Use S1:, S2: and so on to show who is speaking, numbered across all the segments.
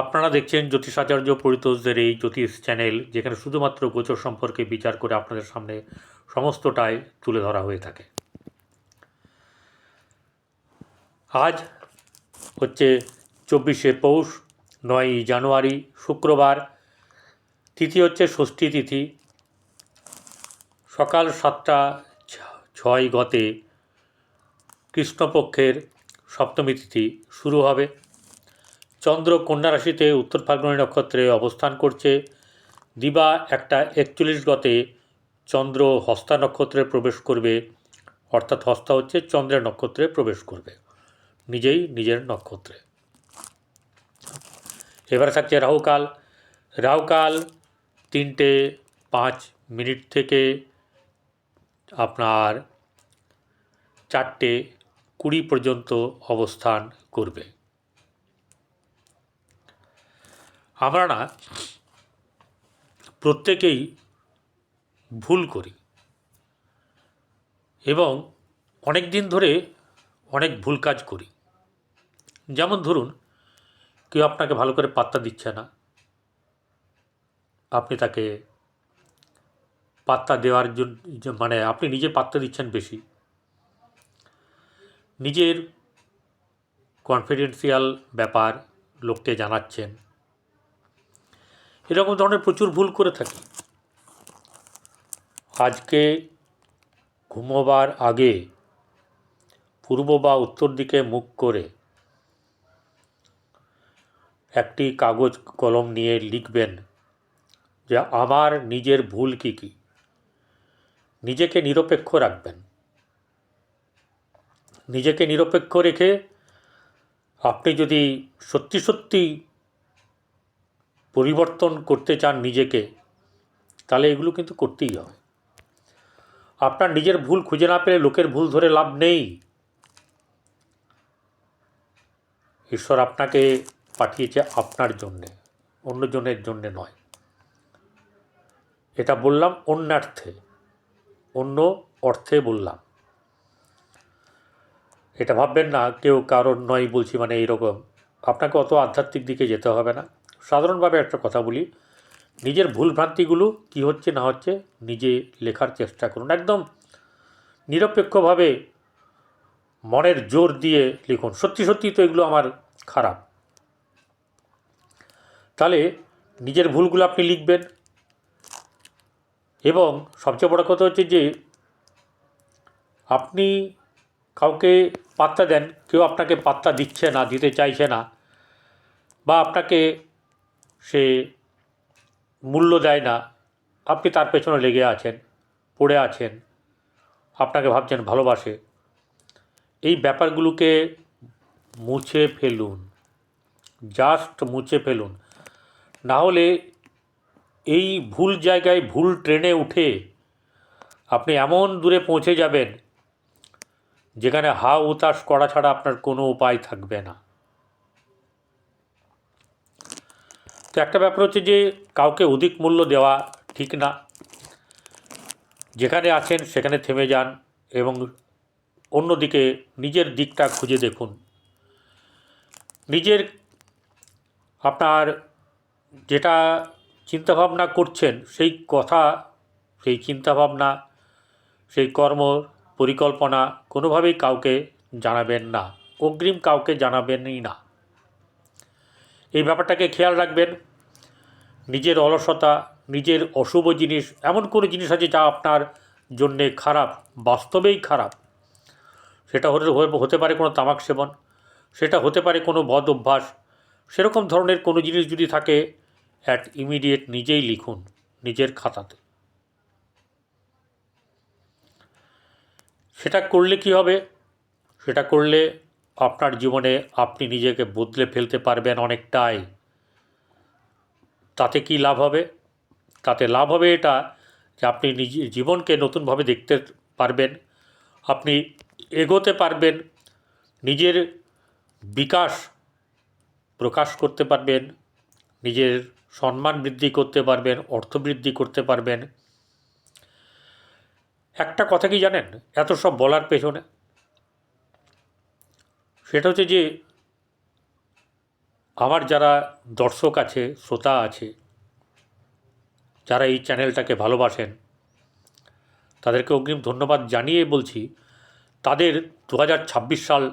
S1: আপনারা দেখছেন জ্যোতিষাচার্য পরিতোষদের এই জ্যোতিষ চ্যানেল, যেখানে শুধুমাত্র গোচর সম্পর্কে বিচার করে আপনাদের সামনে সমস্তটাই তুলে ধরা হয়ে থাকে। আজ হচ্ছে চব্বিশে পৌষ, নয়ই জানুয়ারি, শুক্রবার, তিথি হচ্ছে ষষ্ঠী তিথি। সকাল সাতটা ছয় গতে কৃষ্ণপক্ষের সপ্তমী তিথি শুরু হবে। চন্দ্র কন্যা রাশিতে উত্তর ফাল্গুনী নক্ষত্রে অবস্থান করছে। দিবা একটা একচল্লিশ গতে চন্দ্র হস্তা নক্ষত্রে প্রবেশ করবে, অর্থাৎ হস্তা হচ্ছে চন্দ্রের নক্ষত্রে প্রবেশ করবে, নিজেই নিজের নক্ষত্রে। এবারে থাকছে রাহুকাল। রাহুকাল তিনটে পাঁচ মিনিট থেকে আপনার চারটে কুড়ি পর্যন্ত অবস্থান করবে। আমরা প্রত্যেকেই ভুল করি। এবং অনেক দিন ধরে অনেক ভুল কাজ করি। যেমন ধরুন, কেউ আপনাকে ভালো করে পাত্তা দিচ্ছে না। আপনি তাকে পাত্তা দেওয়ার জন্য মানে আপনি নিজে পাত্তা দিচ্ছেন বেশি। নিজের কনফিডেন্সিয়াল ব্যাপার লোককে জানাচ্ছেন। এরকম ধরনের প্রচুর ভুল করে থাকি। আজকে ঘুমোবার আগে পূর্ব বা উত্তর দিকে মুখ করে একটি কাগজ কলম নিয়ে লিখবেন যে আমার নিজের ভুল কী কী। নিজেকে নিরপেক্ষ রাখবেন। নিজেকে নিরপেক্ষ রেখে আপনি যদি সত্যি সত্যি পরিবর্তন করতে চান নিজেকে, তাহলে এগুলো কিন্তু করতেই হবে। আপনার নিজের ভুল খুঁজে না পেলে লোকের ভুল ধরে লাভ নেই। ঈশ্বর আপনাকে পাঠিয়েছে আপনার জন্যে, অন্যজনের জন্যে নয়। এটা বললাম অন্যার্থে, অন্য অর্থে বললাম। এটা ভাববেন না, কেউ কারোর নয় বলছি মানে এইরকম। আপনাকে অত আধ্যাত্মিক দিকে যেতে হবে না। সাধারণভাবে একটা কথা বলি, নিজের ভুলভ্রান্তিগুলো কি হচ্ছে না হচ্ছে নিজে লেখার চেষ্টা করুন। একদম নিরপেক্ষভাবে মনের জোর দিয়ে লিখুন। সত্যি সত্যি তো এগুলো আমার খারাপ। তাহলে নিজের ভুলগুলো আপনি লিখবেন এবং সবচেয়ে বড় কথা হচ্ছে যে, আপনি কাউকে পাত্তা দেন, কেউ আপনাকে পাত্তা দিচ্ছে না, দিতে চাইছে না বা আপনাকে সে মূল্য দেয় না। আপনি তার পেছনে লেগে আছেন, পড়ে আছেন, আপনাকে ভাবছেন ভালোবাসে। এই ব্যাপারগুলোকে মুছে ফেলুন জাস্ট মুছে ফেলুন। না হলে এই ভুল জায়গায় ভুল ট্রেনে উঠে আপনি এমন দূরে পৌঁছে যাবেন, যেখানে হা উতাস করা ছাড়া আপনার কোনো উপায় থাকবে না। তো একটা ব্যাপার হচ্ছে যে কাউকে অধিক মূল্য দেওয়া ঠিক না। যেখানে আছেন সেখানে থেমে যান এবং অন্যদিকে নিজের দিকটা খুঁজে দেখুন। নিজের আপনার যেটা চিন্তাভাবনা করছেন সেই কথা, সেই চিন্তাভাবনা, সেই কর্ম পরিকল্পনা কোনোভাবেই কাউকে জানাবেন না, অগ্রিম কাউকে জানাবেনই না। এই ব্যাপারটাকে খেয়াল রাখবেন। নিজের অলসতা, নিজের অশুভ জিনিস, এমন কোনো জিনিস আছে যা আপনার জন্যে খারাপ, বাস্তবেই খারাপ? সেটা হতে হতে পারে কোনো তামাক সেবন, সেটা হতে পারে কোনো বদ অভ্যাস, সেরকম ধরনের কোনো জিনিস যদি থাকে অ্যাট ইমিডিয়েট নিজেই লিখুন, নিজের খাতাতে। সেটা করলে কি হবে? সেটা করলে আপনার জীবনে আপনি নিজেকে বদলে ফেলতে পারবেন অনেকটাই। তাতে কি লাভ হবে? তাতে লাভ হবে এটা যে আপনি নিজ জীবনকে নতুনভাবে দেখতে পারবেন, আপনি এগোতে পারবেন, নিজের বিকাশ প্রকাশ করতে পারবেন, নিজের সম্মান বৃদ্ধি করতে পারবেন, অর্থ বৃদ্ধি করতে পারবেন। একটা কথা কি জানেন? এত সব বলার পেছনে। সেটা হচ্ছে যে আমার যারা দর্শক আছে, শ্রোতা আছে, যারা এই চ্যানেলটাকে ভালোবাসেন, তাদেরকে অগ্রিম ধন্যবাদ জানিয়ে বলছি, তাদের দু হাজার ছাব্বিশ সাল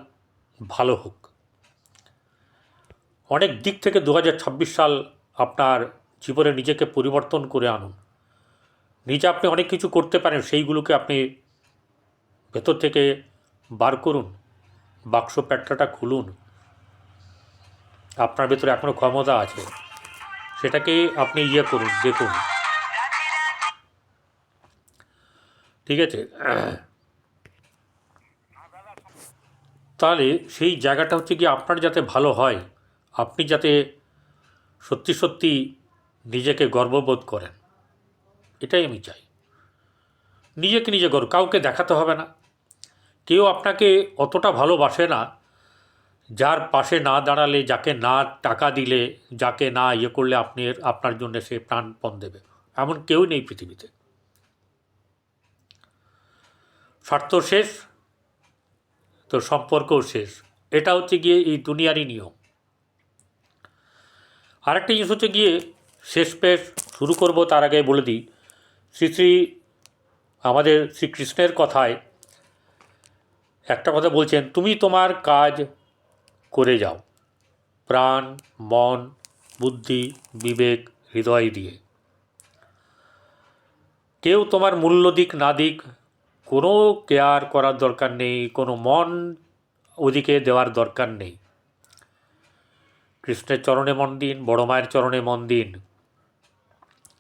S1: ভালো হোক। অনেক দিক থেকে দু হাজার ছাব্বিশ সাল আপনার জীবনে নিজেকে পরিবর্তন করে আনুন। নিজে আপনি অনেক কিছু করতে পারেন, সেইগুলোকে আপনি ভেতর থেকে বার করুন, বাক্স প্যাট্রাটা খুলুন আপনার ভেতরে এখনও ক্ষমতা আছে। সেটাকে আপনি ইয়ে করুন, দেখুন। ঠিক আছে? তাহলে সেই জায়গাটা হচ্ছে কি, আপনার যাতে ভালো হয়, আপনি যাতে সত্যি সত্যি নিজেকে গর্ববোধ করেন। এটাই আমি চাই। নিজেকে নিজে গর্ব কাউকে দেখাতে হবে না। কেউ আপনাকে অতটা ভালোবাসে না যার পাশে না দাঁড়ালে, যাকে না টাকা দিলে, যাকে না ইয়ে করলে আপনি আপনার জন্য সে প্রাণপণ দেবে। এমন কেউ নেই পৃথিবীতে। স্বার্থ শেষ, তো সম্পর্কও শেষ। এটা হচ্ছে গিয়ে এই দুনিয়ারই নিয়ম। আরেকটা জিনিস হচ্ছে গিয়ে শেষ পেশ শুরু করব, তার আগে বলে দিই, শ্রী শ্রী আমাদের শ্রীকৃষ্ণের কথায় একটা কথা বলছেন, তুমি তোমার কাজ করে যাও। প্রাণ, মন, বুদ্ধি, বিবেক, হৃদয় দিয়ে। কেউ তোমার মূল্য দিক না দিক, কোনো কেয়ার করার দরকার নেই, কোনো মন ওদিকে দেওয়ার দরকার নেই। কৃষ্ণের চরণে মন দিন, বড় মায়ের চরণে মন দিন।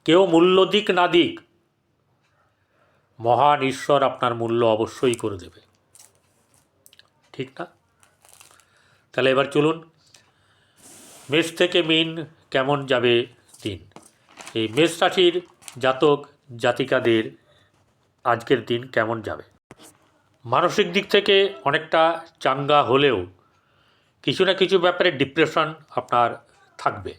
S1: কেউ মূল্য দিক না দিক, মহান ঈশ্বর আপনার মূল্য অবশ্যই করে দেবে। ঠিক না? তাহলে এবার চলুন। মেষ থেকে মিন কেমন যাবে দিন? এই মেষ রাশির জাতক জাতিকাদের আজকের দিন কেমন যাবে? মানসিক দিক থেকে অনেকটা চাঙ্গা হলেও কিছু না কিছু ব্যাপারে ডিপ্রেশন আপনার থাকবে।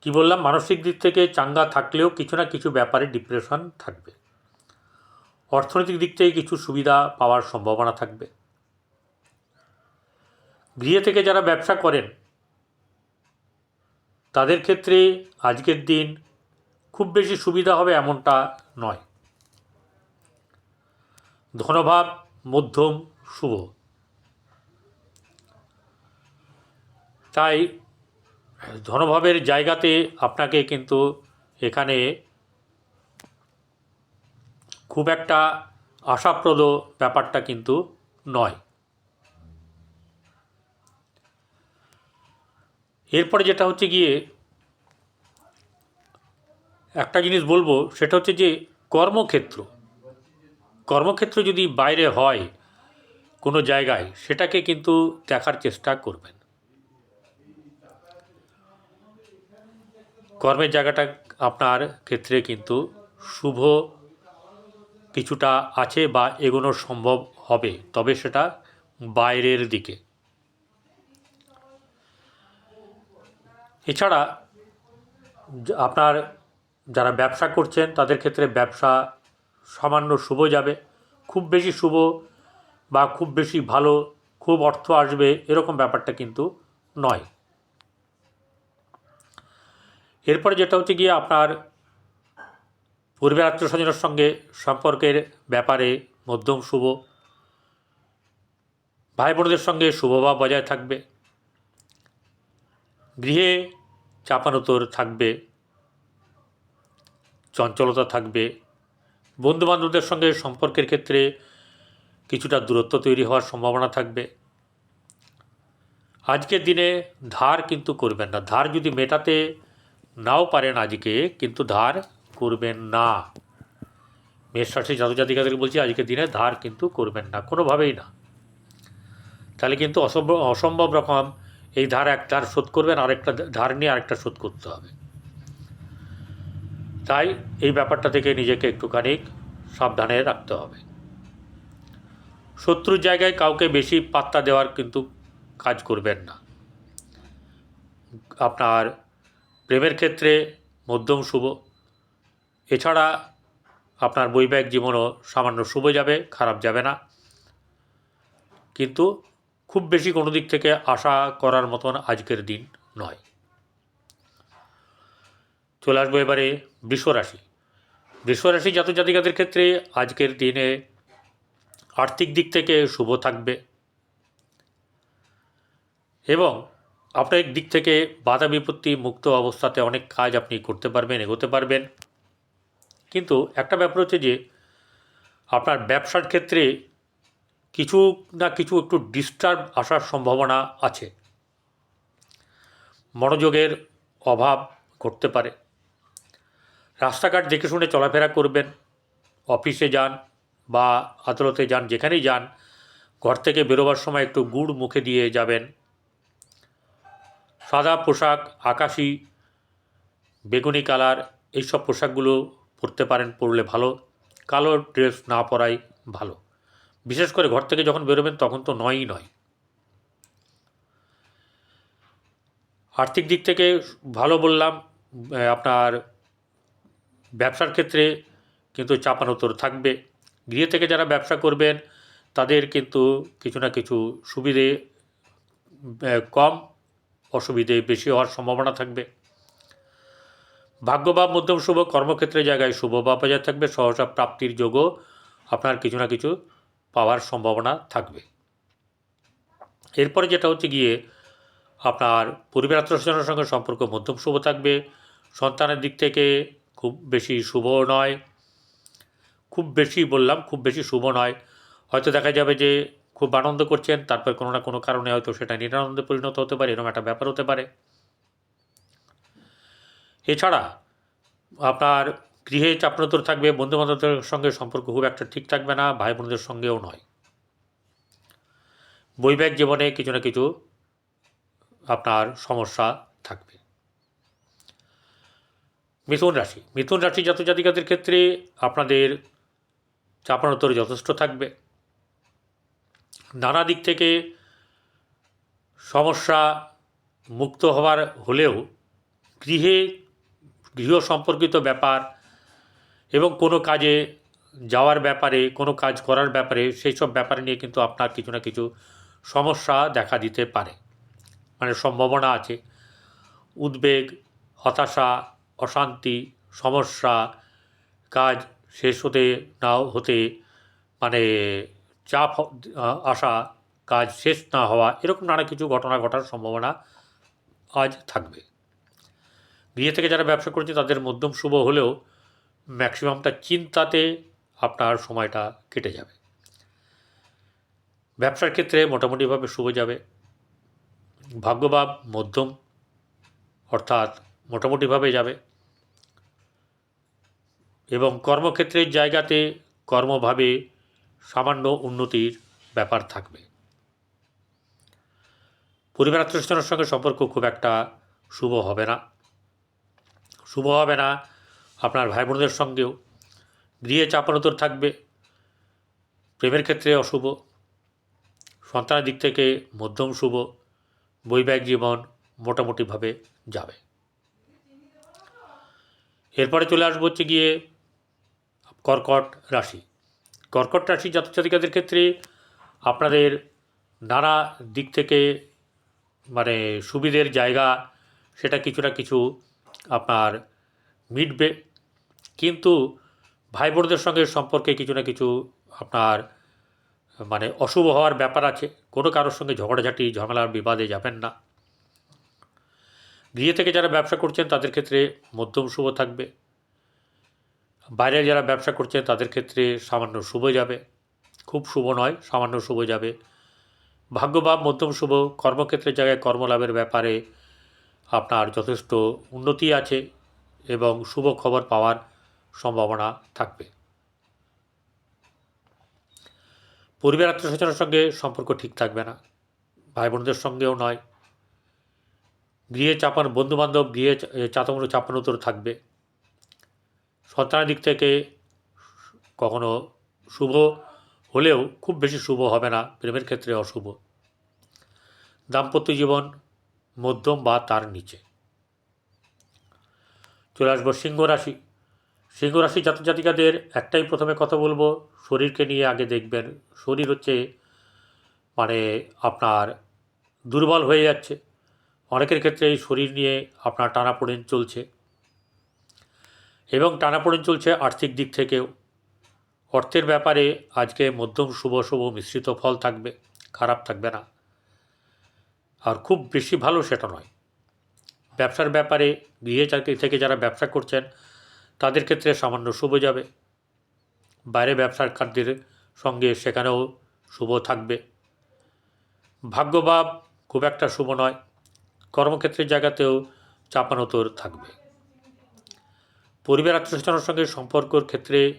S1: কি বললাম? মানসিক দিক থেকে চাঙ্গা থাকলেও কিছু না কিছু ব্যাপারে ডিপ্রেশন থাকবে। অর্থনৈতিক দিক থেকে কিছু সুবিধা পাওয়ার সম্ভাবনা থাকবে। গৃহে থেকে যারা ব্যবসা করেন, তাদের ক্ষেত্রে আজকের দিন খুব বেশি সুবিধা হবে এমনটা নয়। ধনভাব মধ্যম শুভ। তাই ধনভাবের জায়গাতে আপনাকে কিন্তু এখানে খুব একটা আশাপ্রদ ব্যাপারটা কিন্তু নয়। এরপরে যেটা হচ্ছে গিয়ে একটা জিনিস বলব, সেটা হচ্ছে যে কর্মক্ষেত্র। কর্মক্ষেত্র যদি বাইরে হয় কোনো জায়গায়, সেটাকে কিন্তু দেখার চেষ্টা করবেন। কর্মের জায়গাটা আপনার ক্ষেত্রে কিন্তু শুভ কিছুটা আছে বা এগোনো সম্ভব হবে, তবে সেটা বাইরের দিকে। এছাড়া আপনার যারা ব্যবসা করছেন, তাদের ক্ষেত্রে ব্যবসা সামান্য শুভ যাবে। খুব বেশি শুভ বা খুব বেশি ভালো, খুব অর্থ আসবে এরকম ব্যাপারটা কিন্তু নয়। এরপরে যেটা হচ্ছে গিয়ে আপনার পরিবার আত্মীয় স্বজনের সঙ্গে সম্পর্কের ব্যাপারে মধ্যম শুভ ভাই বোনদের সঙ্গে শুভভাব বজায় থাকবে। গৃহে চাপানোতর থাকবে, চঞ্চলতা থাকবে। বন্ধুবান্ধবদের সঙ্গে সম্পর্কের ক্ষেত্রে কিছুটা দূরত্ব তৈরি হওয়ার সম্ভাবনা থাকবে। আজকের দিনে ধার কিন্তু করবেন না। ধার যদি মেটাতে নাও পারেন আজকে, কিন্তু ধার করবেন না। মেষ রাশি জাতক জাতিকাদের বলছি, আজকের দিনে ধার কিন্তু করবেন না, কোনোভাবেই না। তাহলে কিন্তু অসম্ভব অসম্ভব রকম এই ধার এক, ধার শোধ করবেন, আরেকটা ধার নিয়ে আরেকটা শোধ করতে হবে। তাই এই ব্যাপারটা থেকে নিজেকে একটুখানি সাবধানে রাখতে হবে। শত্রুর জায়গায় কাউকে বেশি পাত্তা দেওয়ার কিন্তু কাজ করবেন না। আপনার প্রেমের ক্ষেত্রে মধ্যম শুভ, এছাড়া আপনার বৈবাহিক জীবনও সামান্য শুভ যাবে, খারাপ যাবে না। কিন্তু খুব বেশি কোনো দিক থেকে আশা করার মতন আজকের দিন নয়। চলে আসব এবারে বৃষরাশি। বৃষরাশি জাতক জাতিকাদের ক্ষেত্রে আজকের দিনে আর্থিক দিক থেকে শুভ থাকবে এবং আপনার এক দিক থেকে বাধা বিপত্তি মুক্ত অবস্থাতে অনেক কাজ আপনি করতে পারবেন, এগোতে পারবেন। কিন্তু একটা ব্যাপার হচ্ছে যে আপনার ব্যবসার ক্ষেত্রে কিছু না কিছু একটু ডিস্টার্ব আসার সম্ভাবনা আছে। মনোযোগের অভাব ঘটতে পারে। রাস্তাঘাট দেখে শুনে চলাফেরা করবেন, অফিসে যান বা আদালতে যান, যেখানেই যান, ঘর থেকে বেরোবার সময় একটু গুড় মুখে দিয়ে যাবেন। সাদা পোশাক, আকাশি, বেগুনি কালার, এইসব পোশাকগুলো পরতে পারেন, পরলে ভালো। কালো ড্রেস না পরাই ভালো। বিশেষ করে ঘর থেকে যখন বেরোবেন, তখন তো নয়ই নয়। আর্থিক দিক থেকে ভালো বললাম আপনার ব্যবসার ক্ষেত্রে কিন্তু চাপানোতর থাকবে। গৃহে থেকে যারা ব্যবসা করবেন, তাদের কিন্তু কিছু না কিছু সুবিধে কম, অসুবিধে বেশি হওয়ার সম্ভাবনা থাকবে। ভাগ্যভাব মধ্যম শুভ কর্মক্ষেত্রের জায়গায় শুভ বা বজায় থাকবে, সহসা প্রাপ্তির যোগও আপনার কিছু না কিছু পাওয়ার সম্ভাবনা থাকবে। এরপরে যেটা হচ্ছে গিয়ে আপনার পরিবার আত্মীয়স্বজনের সঙ্গে সম্পর্ক মধ্যম শুভ থাকবে। সন্তানের দিক থেকে খুব বেশি শুভ নয়। খুব বেশি বললাম, খুব বেশি শুভ নয়। হয়তো দেখা যাবে যে খুব আনন্দ করছেন, তারপর কোনো না কোনো কারণে হয়তো সেটা নিরানন্দে পরিণত হতে পারে, এরকম একটা ব্যাপার হতে পারে। এছাড়া আপনার গৃহে চাপনতর থাকবে, বন্ধুবান্ধবদের সঙ্গে সম্পর্ক খুব একটা ঠিক থাকবে না ভাই বোনদের সঙ্গেও নয়। বৈবাহিক জীবনে কিছু না কিছু আপনার সমস্যা থাকবে। মিথুন রাশি মিথুন রাশি জাতক জাতিকাদের ক্ষেত্রে আপনাদের চাপানোত্তর যথেষ্ট থাকবে। নানা দিক থেকে সমস্যা মুক্ত হওয়ার হলেও গৃহে গৃহ সম্পর্কিত ব্যাপার এবং কোনো কাজে যাওয়ার ব্যাপারে, কোনো কাজ করার ব্যাপারে সেই সব ব্যাপারে নিয়ে কিন্তু আপনার কিছু না কিছু সমস্যা দেখা দিতে পারে। মানে সম্ভাবনা আছে। উদ্বেগ, হতাশা, অশান্তি, সমস্যা, কাজ শেষ হতে নাও হতে মানে চাপ আসা, কাজ শেষ না হওয়া, এরকম নানা কিছু ঘটনা ঘটার সম্ভাবনা আজ থাকবে। গৃহে থেকে যারা ব্যবসা করছে তাদের মধ্যম শুভ হলেও ম্যাক্সিমামটা চিন্তাতে আপনার সময়টা কেটে যাবে। ব্যবসার ক্ষেত্রে মোটামুটিভাবে শুভ যাবে। ভাগ্যভাব মধ্যম, অর্থাৎ মোটামুটিভাবে যাবে। এবং কর্মক্ষেত্রের জায়গাতে কর্মভাবে সামান্য উন্নতির ব্যাপার থাকবে। পরিবার আত্মীয়স্বজনের সঙ্গে সম্পর্ক খুব একটা শুভ হবে না। শুভ হবে না আপনার ভাই বোনদের সঙ্গেও। গৃহে চাপানোতর থাকবে। প্রেমের ক্ষেত্রে অশুভ। সন্তানের দিক থেকে মধ্যম শুভ। বৈবাহিক জীবন মোটামুটিভাবে যাবে। এরপরে চলে আসব হচ্ছে গিয়ে কর্কট রাশি। কর্কট রাশি জাতক জাতিকাদের ক্ষেত্রে আপনাদের নানা দিক থেকে মানে সুবিধের জায়গা, সেটা কিছু না কিছু আপনার মিটবে। কিন্তু ভাই বোনদের সঙ্গে সম্পর্কে কিছু না কিছু আপনার মানে অশুভ হওয়ার ব্যাপার আছে। কোনো কারোর সঙ্গে ঝগড়াঝাটি ঝামেলার বিবাদে যাবেন না। গৃহে থেকে যারা ব্যবসা করছেন, তাদের ক্ষেত্রে মধ্যম শুভ থাকবে। বাইরে যারা ব্যবসা করছেন, তাদের ক্ষেত্রে সামান্য শুভ যাবে। খুব শুভ নয়, সামান্য শুভ যাবে। ভাগ্যভাব মধ্যম শুভ। কর্মক্ষেত্রের জায়গায় কর্মলাভের ব্যাপারে আপনার যথেষ্ট উন্নতি আছে। এবং শুভ খবর পাওয়ার সম্ভাবনা থাকবে। পরিবার আত্মীয়স্বজনের সঙ্গে সম্পর্ক ঠিক থাকবে না। ভাই বোনদের সঙ্গেও নয়। গৃহে চাপান, বন্ধুবান্ধব গৃহে চাতানো চাপানোতর থাকবে। সন্তানের দিক থেকে কখনো শুভ হলেও খুব বেশি শুভ হবে না। প্রেমের ক্ষেত্রে অশুভ। দাম্পত্য জীবন মধ্যম বা তার নিচে। চলে আসব সিংহ রাশি। সিংহ রাশি জাতক জাতিকাদের একটাই প্রথমে কথা বলব, শরীরকে নিয়ে আগে দেখবেন। শরীর হচ্ছে মানে আপনার দুর্বল হয়ে যাচ্ছে। অনেকের ক্ষেত্রে এই শরীর নিয়ে আপনার টানাপোড়েন চলছে এবং টানাপোড়েন চলছে আর্থিক দিক থেকেও। অর্থের ব্যাপারে আজকে মধ্যম, শুভ শুভ মিশ্রিত ফল থাকবে, খারাপ থাকবে না। আর খুব বেশি ভালো সেটা নয়। ব্যবসার ব্যাপারে, গৃহে চাকরি থেকে যারা ব্যবসা করছেন, তাদের ক্ষেত্রে সামান্য শুভ যাবে। বাইরে ব্যবসার খাদ্যের সঙ্গে সেখানেও শুভ থাকবে। ভাগ্যভাব খুব একটা শুভ নয়। কর্মক্ষেত্রের জায়গাতেও চাপানোতর থাকবে। পরিবার আত্মীয়স্বজনের সঙ্গে সম্পর্কর ক্ষেত্রে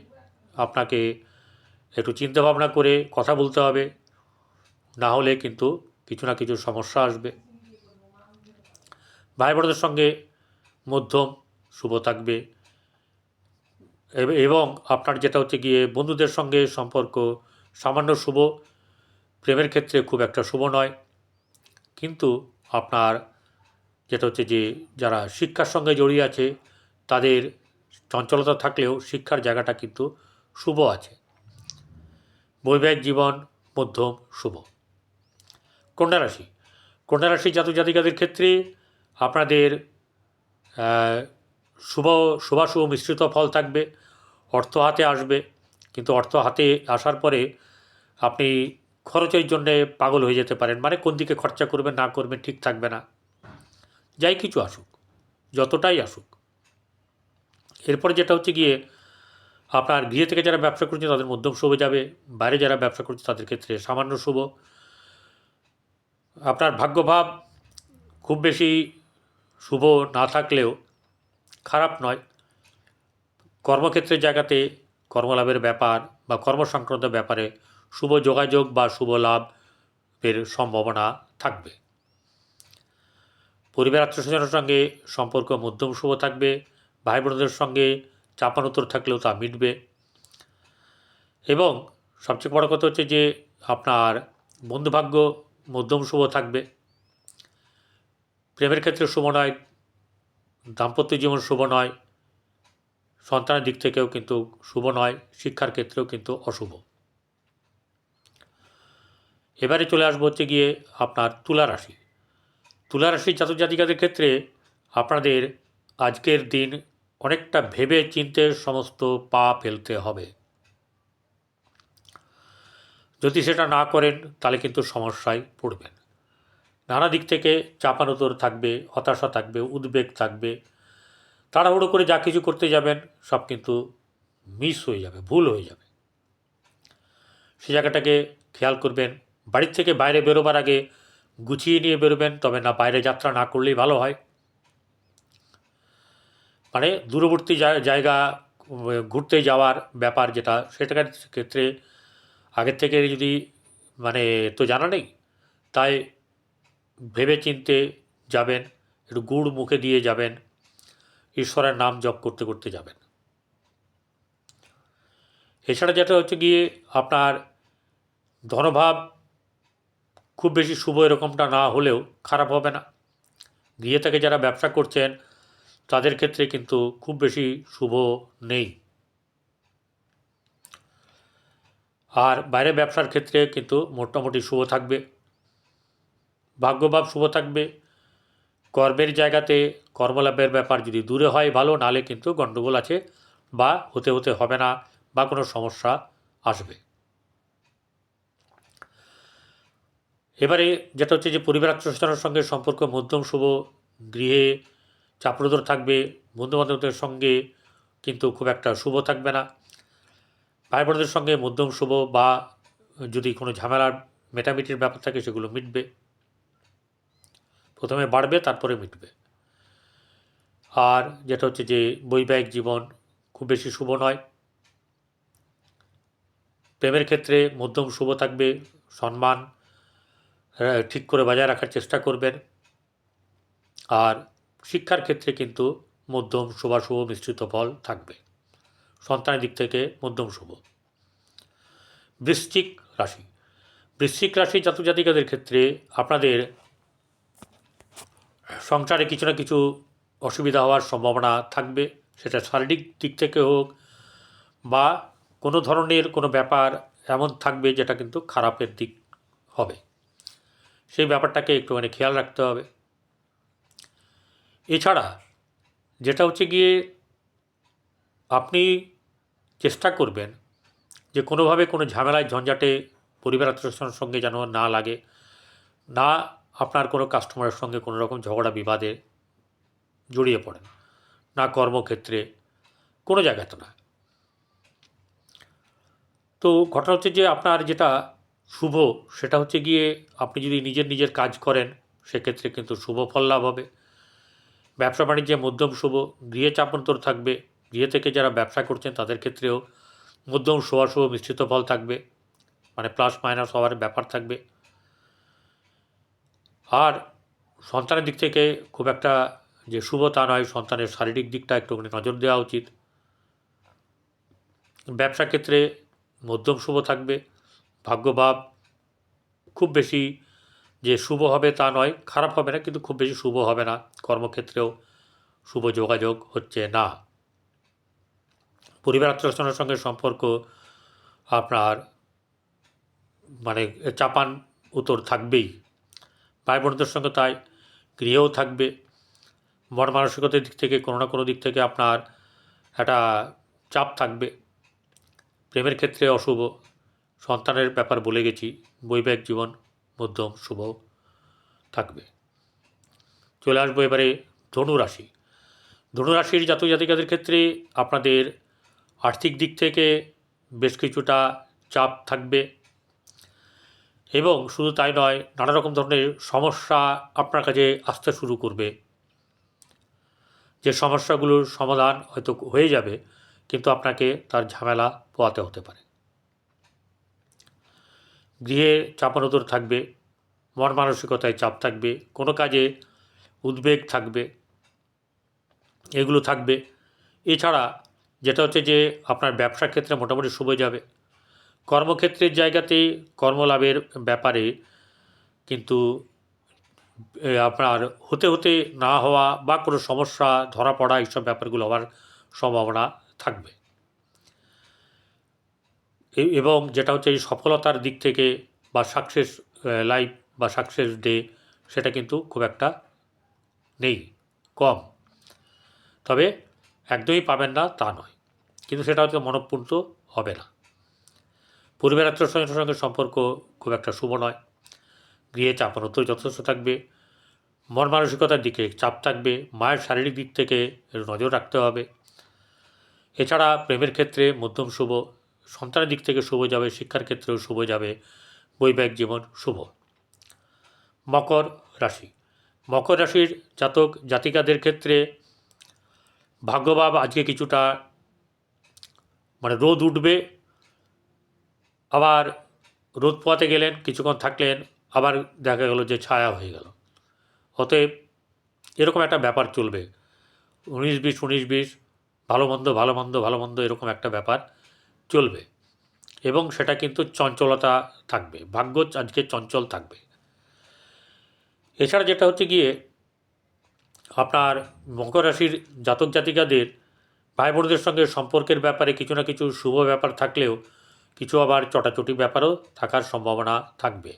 S1: আপনাকে একটু চিন্তাভাবনা করে কথা বলতে হবে। না হলে কিন্তু কিছু না কিছু সমস্যা আসবে। ভাই বোনদের সঙ্গে মধ্যম, শুভ থাকবে। এবং আপনার যেটা হচ্ছে গিয়ে বন্ধুদের সঙ্গে সম্পর্ক সামান্য শুভ, প্রেমের ক্ষেত্রে খুব একটা শুভ নয়। কিন্তু আপনার যেটা হচ্ছে যে, যারা শিক্ষার সঙ্গে জড়িয়ে আছে, তাদের চঞ্চলতা থাকলেও শিক্ষার জায়গাটা কিন্তু শুভ আছে। বৈবাহিক জীবন মধ্যম, শুভ। কন্যা রাশি। কন্যা রাশি জাতক জাতিকাদের ক্ষেত্রে আপনাদের শুভ, শুভাশুভ মিশ্রিত ফল থাকবে, অর্থ হাতে আসবে। কিন্তু অর্থ হাতে আসার পরে আপনি খরচের জন্যে পাগল হয়ে যেতে পারেন। মানে কোন দিকে খরচা করবেন, না করবেন, ঠিক থাকবে না। যাই কিছু আসুক, যতটাই আসুক। এরপরে যেটা হচ্ছে গিয়ে, আপনার গৃহে থেকে যারা ব্যবসা করছে তাদের মধ্যম শুভ যাবে, বাইরে যারা ব্যবসা করছে তাদের ক্ষেত্রে সামান্য শুভ। আপনার ভাগ্যভাব খুব বেশি শুভ না থাকলেও খারাপ নয়। কর্মক্ষেত্রের জায়গাতে কর্মলাভের ব্যাপার বা কর্ম সংক্রান্ত ব্যাপারে শুভ যোগাযোগ বা শুভ লাভের সম্ভাবনা থাকবে। পরিবার আত্মীয়স্বজনের সঙ্গে সম্পর্ক মধ্যম শুভ থাকবে ভাই বোনদের সঙ্গে চাপানোতর থাকলেও তা মিটবে। এবং সবচেয়ে বড় কথা হচ্ছে যে আপনার বন্ধুভাগ্য মধ্যম শুভ থাকবে। প্রেমের ক্ষেত্রে শুভ নয় দাম্পত্য জীবন শুভ নয়, সন্তানের দিক থেকেও কিন্তু শুভ নয়, শিক্ষার ক্ষেত্রেও কিন্তু অশুভ। এবারে চলে আসব হচ্ছে গিয়ে আপনার তুলা রাশি। তুলা রাশির জাতক জাতিকাদের ক্ষেত্রে আপনাদের আজকের দিন অনেকটা ভেবে চিনতে সমস্ত পা ফেলতে হবে। যদি সেটা না করেন, তাহলে কিন্তু সমস্যায় পড়বেন। নানা দিক থেকে চাপানোতর থাকবে, হতাশা থাকবে, উদ্বেগ থাকবে। তাড়াহুড়ো করে যা কিছু করতে যাবেন, সব কিন্তু মিস হয়ে যাবে, ভুল হয়ে যাবে। সে জায়গাটাকে খেয়াল করবেন, বাড়ির থেকে বাইরে বেরোবার আগে গুছিয়ে নিয়ে বেরোবেন, তবে না, বাইরে যাত্রা না করলেই ভালো হয়। মানে দূরবর্তী জায়গা ঘুরতে যাওয়ার ব্যাপার যেটা সেটার ক্ষেত্রে আগের থেকে যদি মানে তো জানা নেই, তাই ভেবে চিনতে যাবেন, একটু গুড় মুখে দিয়ে যাবেন, ঈশ্বরের নাম জপ করতে করতে যাবেন। এছাড়া যেটা হচ্ছে গিয়ে আপনার ধনভাব খুব বেশি শুভ এরকমটা না হলেও খারাপ হবে না। গিয়ে থেকে যারা ব্যবসা করছেন, তাদের ক্ষেত্রে কিন্তু খুব বেশি শুভ নেই। আর বাইরে ব্যবসার ক্ষেত্রে কিন্তু মোটামুটি শুভ থাকবে। ভাগ্যভাব শুভ থাকবে। কর্মের জায়গাতে কর্মলাভের ব্যাপার যদি দূরে হয় ভালো নালে কিন্তু গণ্ডগোল আছে বা হতে হতে হবে না বা কোনো সমস্যা আসবে। এবারে যেটা হচ্ছে যে পরিবার আত্মীয়স্বজনের সঙ্গে সম্পর্ক মধ্যম শুভ, গৃহে চাপরোদর থাকবে, বন্ধুবান্ধবদের সঙ্গে কিন্তু খুব একটা শুভ থাকবে না। ভাই বোনদের সঙ্গে মধ্যম শুভ বা যদি কোনো ঝামেলার মেটামিটির ব্যাপার থাকে সেগুলো মিটবে। প্রথমে বাড়বে, তারপরে মিটবে। আর যেটা হচ্ছে যে বৈবাহিক জীবন খুব বেশি শুভ নয়। প্রেমের ক্ষেত্রে মধ্যম শুভ থাকবে, সম্মান ঠিক করে বজায় রাখার চেষ্টা করবেন। আর শিক্ষার ক্ষেত্রে কিন্তু মধ্যম শুভাশুভ মিশ্রিত ফল থাকবে। সন্তানের দিক থেকে মধ্যম শুভ। বৃশ্চিক রাশি। বৃশ্চিক রাশি জাতক জাতিকাদের ক্ষেত্রে আপনাদের সংসারে কিছু না কিছু অসুবিধা হওয়ার সম্ভাবনা থাকবে, সেটা শারীরিক দিক থেকে হোক বা কোনো ধরনের কোনো ব্যাপার এমন থাকবে যেটা কিন্তু খারাপের দিক হবে। সেই ব্যাপারটাকে একটুখানি খেয়াল রাখতে হবে। এছাড়া যেটা হচ্ছে গিয়ে আপনি চেষ্টা করবেন যে কোনোভাবে কোনো ঝামেলায় ঝঞ্ঝাটে পরিবার আত্মীয়স্বজনের সঙ্গে যেন না লাগে, না আপনার কোনো কাস্টমারের সঙ্গে কোনো রকম ঝগড়া, বিবাদে জড়িয়ে পড়েন না, কর্মক্ষেত্রে কোনো জায়গাতে না। তো ঘটনা হচ্ছে যে আপনার যেটা শুভ, সেটা হচ্ছে গিয়ে আপনি যদি নিজের নিজের কাজ করেন, সেক্ষেত্রে কিন্তু শুভ ফল লাভ হবে। ব্যবসা বাণিজ্যে মধ্যম শুভ, গৃহে চাপান্তর থাকবে, গৃহে থেকে যারা ব্যবসা করছেন তাদের ক্ষেত্রেও মধ্যম শুভ মিশ্রিত ফল থাকবে মানে প্লাস মাইনাস হওয়ার ব্যাপার থাকবে। আর সন্তানের দিক থেকে খুব একটা যে শুভ তা নয়, সন্তানের শারীরিক দিকটা একটুখানি নজর দেওয়া উচিত। ব্যবসা ক্ষেত্রে মধ্যম শুভ থাকবে ভাগ্যভাব খুব বেশি যে শুভ হবে তা নয়, খারাপ হবে না, কিন্তু খুব বেশি শুভ হবে না, কর্মক্ষেত্রেও শুভ যোগাযোগ হচ্ছে না। পরিবার আত্মীয়স্বজনের সঙ্গে সম্পর্ক আপনার মানে চাপান উত্তর থাকবেই। ভাই বোনদের সঙ্গে তাই গৃহেও থাকবে। মন মানসিকতার দিক থেকে, কোনো না কোনো দিক থেকে আপনার একটা চাপ থাকবে। প্রেমের ক্ষেত্রে অশুভ, সন্তানের ব্যাপার বলে গেছি, বৈবাহিক জীবন মধ্যম, শুভ থাকবে। চলে আসব এবারে ধনুরাশি ধনুরাশির জাতক জাতিকাদের ক্ষেত্রে আপনাদের আর্থিক দিক থেকে বেশ কিছুটা চাপ থাকবে। এবং শুধু তাই নয় নানা রকম ধরনের সমস্যা আপনার কাছে আসতে শুরু করবে। যে সমস্যাগুলোর সমাধান হয়তো হয়ে যাবে, কিন্তু আপনাকে তার ঝামেলা পোয়াতে হতে পারে। গৃহে চাপানোতর থাকবে, মন মানসিকতায় চাপ থাকবে, কোনো কাজে উদ্বেগ থাকবে, এগুলো থাকবে। এছাড়া যেটা হচ্ছে যে আপনার ব্যবসা ক্ষেত্রে মোটামুটি শুভ যাবে। কর্মক্ষেত্রের জায়গাতে কর্মলাভের ব্যাপারে কিন্তু আপনার হতে হতে না হওয়া বা কোনো সমস্যা, ধরা পড়া এইসব ব্যাপারগুলো হওয়ার সম্ভাবনা থাকবে। এবং যেটা হচ্ছে এই সফলতার দিক থেকে বা সাকসেস লাইফ বা সাকসেস ডে সেটা কিন্তু খুব একটা নেই, কম। তবে একদমই পাবেন না তা নয়। কিন্তু সেটা হয়তো মনঃপূর্ত হবে না। পরিবার আত্মীয়স্বজনের সঙ্গে সম্পর্ক খুব একটা শুভ নয়। গৃহে চাপানত যথেষ্ট থাকবে। মন মানসিকতার দিকে চাপ থাকবে। মায়ের শারীরিক দিক থেকে নজর রাখতে হবে। এছাড়া প্রেমের ক্ষেত্রে মধ্যম শুভ, সন্তানের দিক থেকে শুভ যাবে, শিক্ষার ক্ষেত্রেও শুভ যাবে। বৈবাহিক জীবন শুভ। মকর রাশি। মকর রাশির জাতক জাতিকাদের ক্ষেত্রে ভাগ্যভাব আজকে কিছুটা মানে রোদ উঠবে। আবার রোদ পোয়াতে গেলেন, কিছুক্ষণ থাকলেন, আবার দেখা গেল যে ছায়া হয়ে গেল। অতএব এরকম একটা ব্যাপার চলবে। উনিশ বিশ উনিশ বিশ, ভালো মন্দ ভালো মন্দ ভালো মন্দ এরকম একটা ব্যাপার চলবে। এবং সেটা কিন্তু চঞ্চলতা থাকবে, ভাগ্য আজকে চঞ্চল থাকবে। এছাড়া যেটা হচ্ছে গিয়ে, আপনার মকর রাশির জাতক জাতিকাদের ভাই বোনদের সঙ্গে সম্পর্কের ব্যাপারে কিছু না কিছু শুভ ব্যাপার থাকলেও কিছু আবার চটাচটি ব্যাপারও থাকার সম্ভাবনা থাকবে।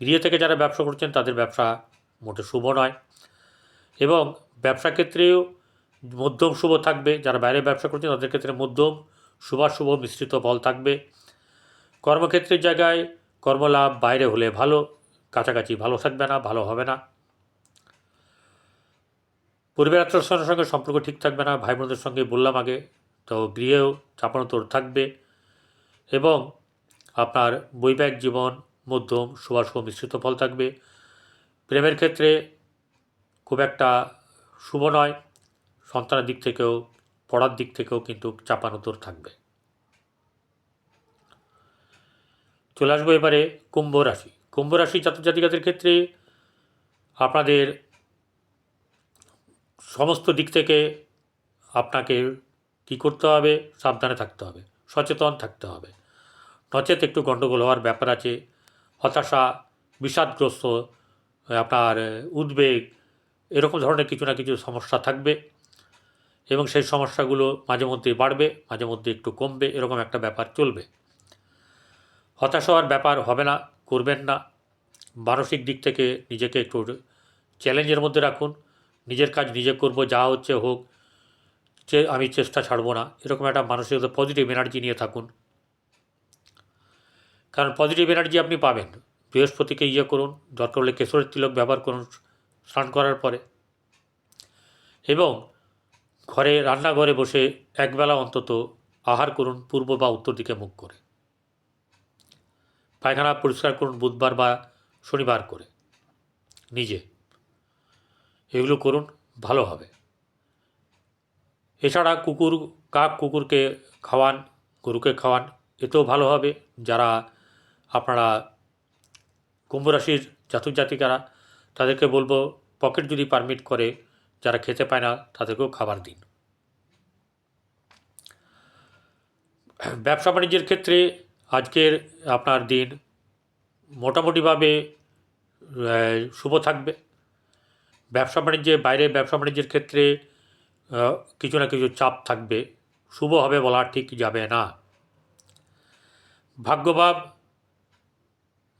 S1: গৃহ থেকে যারা ব্যবসা করছেন, তাদের ব্যবসা মোটে শুভ নয়। এবং ব্যবসা ক্ষেত্রেও মধ্যম শুভ থাকবে। যারা বাইরে ব্যবসা করছেন, তাদের ক্ষেত্রে মধ্যম শুভাশুভ মিশ্রিত ফল থাকবে। কর্মক্ষেত্রের জায়গায় কর্মলাভ বাইরে হলে ভালো, কাছাকাছি ভালো থাকবে না, ভালো হবে না। পরিবার আত্মীয়স্বজনের সঙ্গে সম্পর্ক ঠিক থাকবে না ভাই বোনদের সঙ্গে বললাম আগে, তো গৃহেও চাপানো তোর থাকবে। এবং আপনার বৈবাহিক জীবন, মধ্যম শুভাশুভ মিশ্রিত ফল থাকবে। প্রেমের ক্ষেত্রে খুব একটা শুভ নয়। সন্তানের দিক থেকেও, পড়ার দিক থেকেও কিন্তু চাপানোতর থাকবে। চলে আসব এবারে কুম্ভ রাশি। কুম্ভ রাশি জাতক জাতিকাদের ক্ষেত্রে আপনাদের সমস্ত দিক থেকে আপনাকে কী করতে হবে? সাবধানে থাকতে হবে। সচেতন থাকতে হবে। নচেত একটু গণ্ডগোল হওয়ার ব্যাপার আছে। হতাশা, বিষাদগ্রস্ত, আপনার উদ্বেগ, এরকম ধরনের কিছু না কিছু সমস্যা থাকবে এবং সেই সমস্যাগুলো মাঝে মধ্যে বাড়বে, মাঝে মধ্যে একটু কমবে, এরকম একটা ব্যাপার চলবে। হতাশ হওয়ার ব্যাপার হবে না, করবেন না। মানসিক দিক থেকে নিজেকে একটু চ্যালেঞ্জের মধ্যে রাখুন। নিজের কাজ নিজে করব, যা হচ্ছে হোক যে আমি চেষ্টা ছাড়বো না। এরকম একটা মানসিক পজিটিভ এনার্জি নিয়ে থাকুন। কারণ পজিটিভ এনার্জি আপনি পাবেন। বৃহস্পতিকে ইয়ে করুন, দরকার হলে কেশরের তিলক ব্যবহার করুন স্নান করার পরে। এবং ঘরে, রান্নাঘরে বসে একবেলা অন্তত আহার করুন, পূর্ব বা উত্তর দিকে মুখ করে। পায়খানা পরিষ্কার করুন বুধবার বা শনিবার করে। নিজে। এগুলো করুন, ভালো হবে। এছাড়া কুকুর, কাক কুকুরকে খাওয়ান, গরুকে খাওয়ান, এতেও ভালো হবে। যারা আপনারা কুম্ভ রাশির জাতক জাতিকারা, তাদেরকে বলব, পকেট যদি পারমিট করে, যারা খেতে পায় না, তাদেরকেও খাবার দিন। ব্যবসা বাণিজ্যের ক্ষেত্রে আজকের আপনার দিন মোটামুটিভাবে শুভ থাকবে। ব্যবসা বাণিজ্যে বাইরে ব্যবসা বাণিজ্যের ক্ষেত্রে কিছু না কিছু চাপ থাকবে। শুভ হবে বলা ঠিক যাবে না। ভাগ্যভাব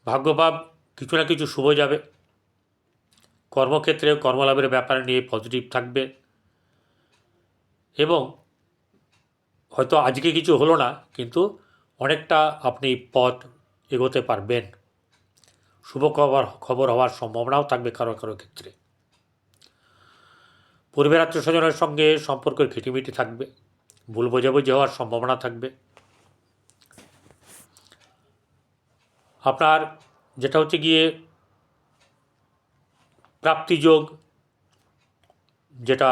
S1: ভাগ্যভাব কিছু না কিছু শুভ যাবে। কর্মক্ষেত্রে কর্মলাভের ব্যাপার নিয়ে পজিটিভ থাকবে। এবং হয়তো আজকে কিছু হলো না, কিন্তু অনেকটা আপনি পথ এগোতে পারবেন। শুভ খবর খবর হওয়ার সম্ভাবনাও থাকবে কারও কারও ক্ষেত্রে। পরিবার আত্মীয় স্বজনের সঙ্গে সম্পর্কের খিটিমিটি থাকবে, ভুল বোঝাবুঝি হওয়ার সম্ভাবনা থাকবে। আপনার যেটা হচ্ছে গিয়ে প্রাপ্তিযোগ যেটা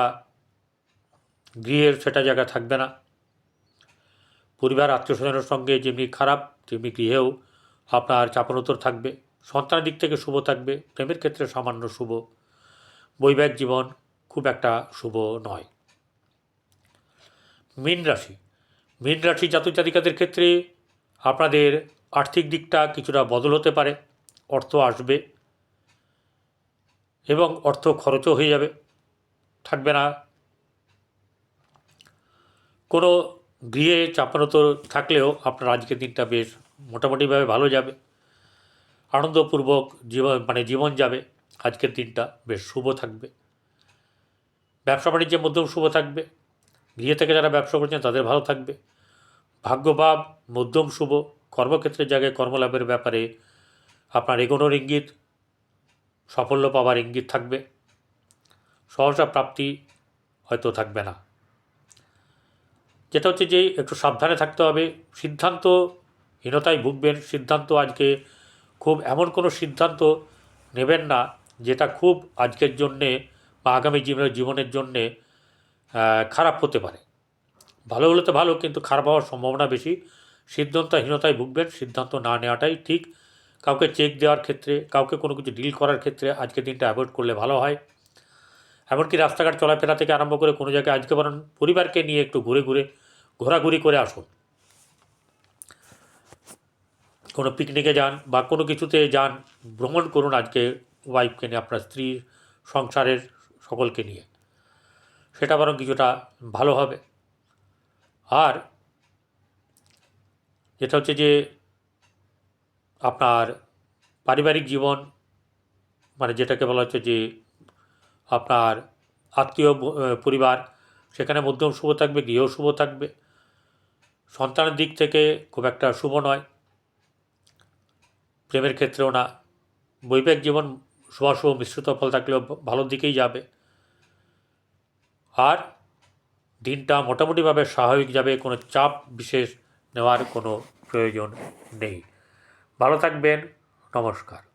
S1: গৃহের সেটা জায়গা থাকবে না। পরিবার আত্মীয় স্বজনের সঙ্গে যেমনি খারাপ, তেমনি গৃহেও আপনার চাপানোতর থাকবে। সন্তানের দিক থেকে শুভ থাকবে, প্রেমের ক্ষেত্রে সামান্য শুভ। বৈবাহিক জীবন খুব একটা শুভ নয়। মীন রাশি। মীন রাশি জাতক জাতিকাদের ক্ষেত্রে আপনাদের আর্থিক দিকটা কিছুটা বদল হতে পারে, অর্থ আসবে এবং অর্থ খরচও হয়ে যাবে। থাকবে না। কোনো গৃহে চাপানত থাকলেও আপনার আজকের দিনটা বেশ মোটামুটিভাবে ভালো যাবে। আনন্দপূর্বক জীবন মানে জীবন যাবে। আজকের দিনটা বেশ শুভ থাকবে। ব্যবসা বাণিজ্যের মধ্যেও শুভ থাকবে। গৃহে থেকে যারা ব্যবসা করছেন তাদের ভালো থাকবে। ভাগ্যভাব মধ্যম শুভ, কর্মক্ষেত্রের জায়গায় কর্মলাভের ব্যাপারে আপনার এগোনোর ইঙ্গিত, সাফল্য পাওয়ার ইঙ্গিত থাকবে। সহসা প্রাপ্তি হয়তো থাকবে না। যেটা হচ্ছে যে একটু সাবধানে থাকতে হবে। সিদ্ধান্তহীনতায় ভুগবেন। সিদ্ধান্ত আজকে খুব এমন কোনো সিদ্ধান্ত নেবেন না যেটা খুব আজকের জন্যে বা আগামী জীবনের জীবনের জন্যে খারাপ হতে পারে। ভালো হলে তো ভালো, কিন্তু খারাপ হওয়ার সম্ভাবনা বেশি। সিদ্ধান্তহীনতায় ভুগবেন, সিদ্ধান্ত না নেওয়াটাই ঠিক। কাউকে চেক দেওয়ার ক্ষেত্রে, কাউকে কোনো কিছু ডিল করার ক্ষেত্রে আজকের দিনটা অ্যাভয়েড করলে ভালো হয়। এমনকি রাস্তাঘাট চলাফেরা থেকে আরম্ভ করে কোনো জায়গায় আজকে বরং পরিবারকে নিয়ে একটু ঘুরে ঘুরে, ঘোরাঘুরি করে আসুন। কোনো পিকনিকে যান বা কোনো কিছুতে যান, ভ্রমণ করুন আজকে ওয়াইফকে নিয়ে, আপনার স্ত্রী সংসারের সকলকে নিয়ে। সেটা বরং কিছুটা ভালো হবে। আর যেটা হচ্ছে যে, আপনার পারিবারিক জীবন মানে যেটাকে বলা হচ্ছে যে, আপনার আত্মীয় পরিবার, সেখানে মধ্যম শুভ থাকবে, গৃহ শুভ থাকবে। সন্তানের দিক থেকে খুব একটা শুভ নয়। প্রেমের ক্ষেত্রেও না। বৈবাহিক জীবন শুভাশুভ, মিশ্রিত ফল থাকলেও ভালোর দিকেই যাবে। আর দিনটা মোটামুটিভাবে স্বাভাবিক যাবে, কোনো চাপ বিশেষ নেওয়ার কোনো প্রয়োজন নেই। ভালো থাকবেন, নমস্কার।